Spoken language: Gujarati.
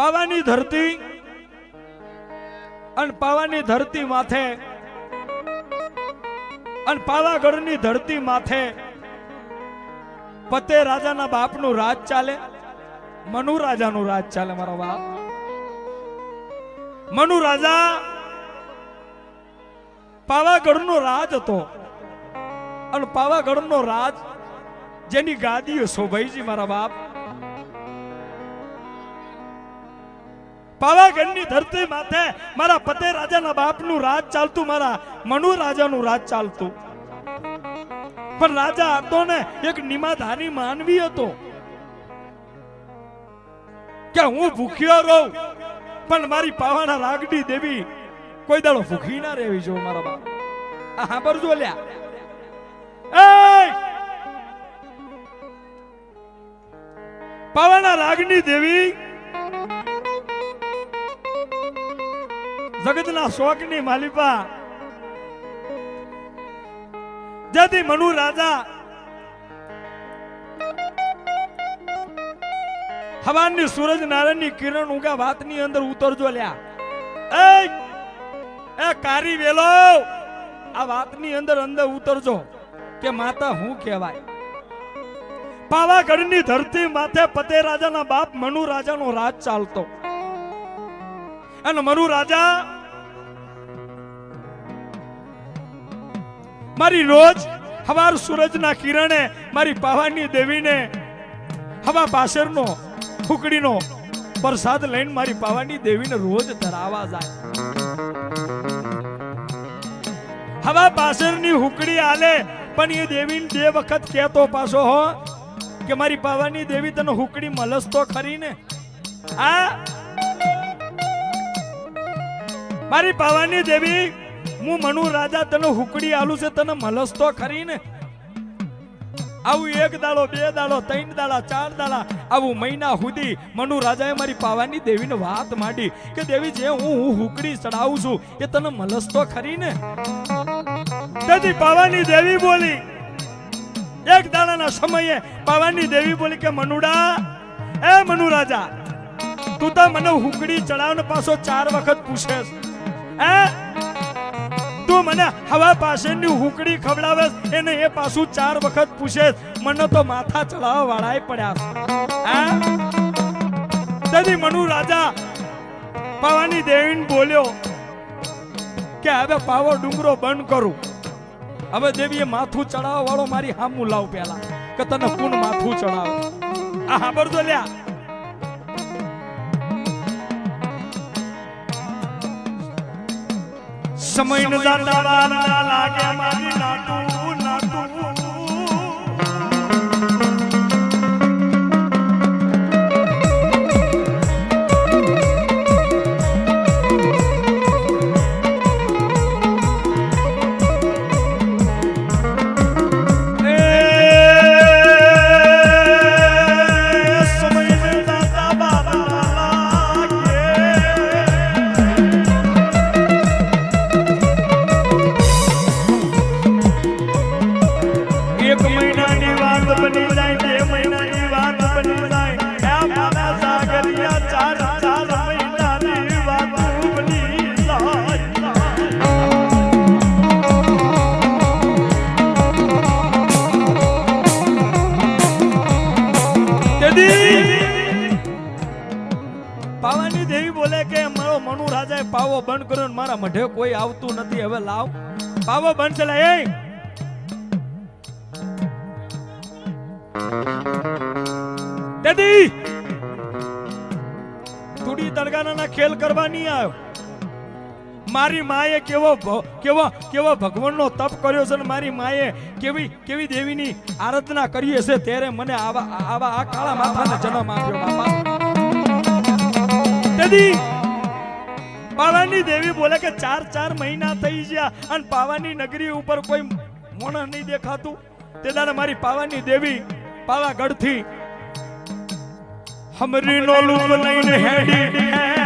પાવાની ધરતી અને પાવાની ધરતી માથે અને પાવાગઢની ધરતી માથે પતે રાજાના બાપનું રાજ ચાલે, મનુ રાજાનું રાજ ચાલે મારો બાપ. મનુ રાજા પાવાગઢનો રાજ હતો અને પાવાગઢનો રાજ જેની ગાદીઓ શોભાઈજી મારા બાપ. પાવાગઢની ધરતી માથે મારા પતે રાજાના બાપનું રાજ ચાલતું, મારા મનુ રાજાનું રાજ ચાલતું. પણ રાજા હતો ને એક નિમાધારી માનવી હતો. કે હું ભૂખ્યો રહું, પણ મારી પાવાના રાગડી દેવી કોઈ દાડો ભૂખી ના રહેવી જો મારા બાપ. આ સાંભળજો લ્યા. પાવાના રાગની દેવી જગતના શોકની માલિપા. જેથી મનુ રાજા હવાની સૂરજ નારાયણની કિરણ ઉગા વાતની અંદર ઉતરજો લ્યા. એ એ કારી વેલો, આ વાતની અંદર અંદર ઉતરજો કે માતા હું કહેવાય? પાવાગઢની ધરતી માથે પતે રાજાના બાપ મનુ રાજાનો રાજ ચાલતો. અને મરુ રાજા. મારી રોજ હવાર સૂરજના કિરણે મારી પાવાની દેવીને હવા પાસરનો ફૂકડીનો પ્રસાદ લઈને મારી પાવાની દેવીને રોજ ધરાવા જાય. હવા પાસરની હુકડી આલે, પણ એ દેવીને બે વખત કહેતો પાછો, હો, કે મારી પાવાની દેવી તને હુકડી મલસ તો ખરી ને? આ મારી પાવાની દેવી, હું મનુ રાજા, તને હુકડી આલું છે, તને મલસ તો ખરી ને? આવું એક દાડો, બે દાડો, ત્રણ દાડા, ચાર દાડા, આવું મહિના સુધી મનુ રાજાએ મારી પાવાની દેવીને વાત માંડી કે દેવી જે હું હું હુકડી ચડાવું છું, એ તને મલસ તો ખરી ને? તેથી પાવાની દેવી બોલી, એક દાડાના સમયે પાવાની દેવી બોલી કે, મનુડા, એ મનુ રાજા, તું તો મને હુકડી ચડાવને પાછો ચાર વખત પૂછેસ હે તું મને હવા પાસેની હુકડી ખવડાવે એને એ પાછું ચાર વખત પૂછે મને તો માથા ચડાવવા વાળાય પડ્યા. તેથી મનુ રાજા પાવાની દેવીને બોલ્યો કે હવે પાવો ડુંગરો બંધ કરું. હવે દેવીએ માથું ચડાવવા વાળો મારી હામું લાવ પેલા કે તને કોણ માથું ચડાવ? આ સાંભળજો લ્યા. સમય દાદા લાગે મારી નાટુ બંધ કર્યો મારા મઢે કોઈ આવતું નથી. હવે લાવ. પાવો બંધ ચલા એ. તેથી તુડી તડકાના ખેલ કરવા નહીં આવ્યો. મારી માએ કેવો કેવો કેવો ભગવાનનો તપ કર્યો છે ને મારી માએ કેવી કેવી દેવીની આરાધના કરી હશે ત્યારે મને આવા આવા આ કાળા માથાને જન્મ આપ્યો, બાપા. તેથી પાવાની દેવી બોલે કે ચાર ચાર મહિના થઈ ગયા અને પાવાની નગરી ઉપર કોઈ મોણ નહીં દેખાતું. તે દાદા મારી પાવાની દેવી પાવાગઢથી હમરી નો લૂપ લઈને હેડી.